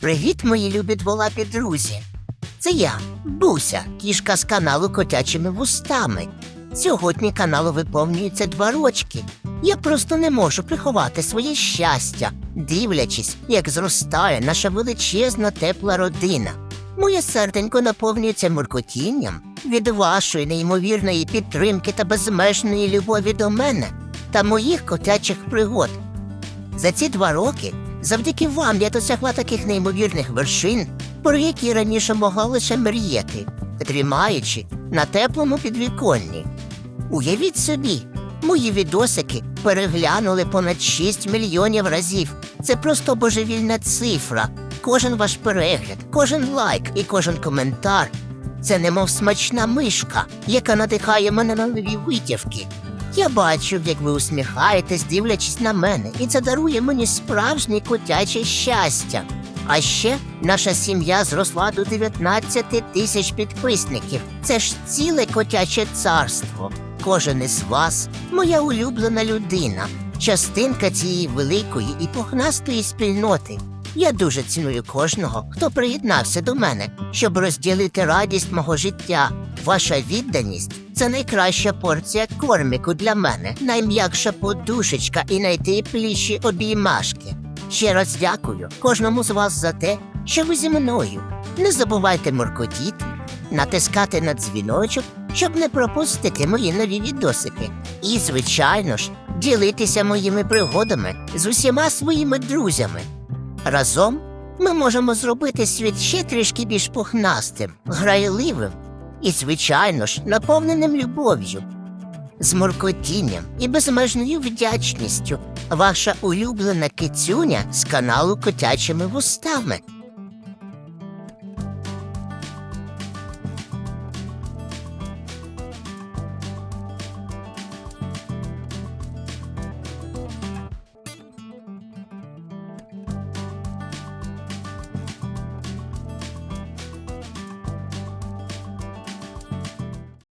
Привіт, мої любі дволапі друзі. Це я, Буся, кішка з каналу Котячими вустами. Сьогодні каналу виповнюється два рочки. Я просто не можу приховати своє щастя, дивлячись, як зростає наша величезна тепла родина. Моє серденько наповнюється муркотінням від вашої неймовірної підтримки та безмежної любові до мене та моїх котячих пригод. За ці два роки, завдяки вам, я досягла таких неймовірних вершин, про які раніше могла лише мріяти, тримаючи на теплому підвіконні. Уявіть собі, мої відосики переглянули понад 6 мільйонів разів. Це просто божевільна цифра. Кожен ваш перегляд, кожен лайк і кожен коментар. Це немов смачна мишка, яка надихає мене на нові витівки. Я бачу, як ви усміхаєтесь, дивлячись на мене, і це дарує мені справжнє котяче щастя. А ще наша сім'я зросла до 19 тисяч підписників. Це ж ціле котяче царство. Кожен із вас моя улюблена людина, частинка цієї великої і пухнастої спільноти. Я дуже ціную кожного, хто приєднався до мене, щоб розділити радість мого життя. Ваша відданість це найкраща порція корміку для мене, найм'якша подушечка і найтепліші обіймашки. Ще раз дякую кожному з вас за те, що ви зі мною. Не забувайте моркотіти, натискати на дзвіночок, щоб не пропустити мої нові відосики. І, звичайно ж, ділитися моїми пригодами з усіма своїми друзями. Разом ми можемо зробити світ ще трішки більш пухнастим, грайливим і, звичайно ж, наповненим любов'ю. З моркотінням і безмежною вдячністю ваша улюблена кицюня з каналу Котячими вустами.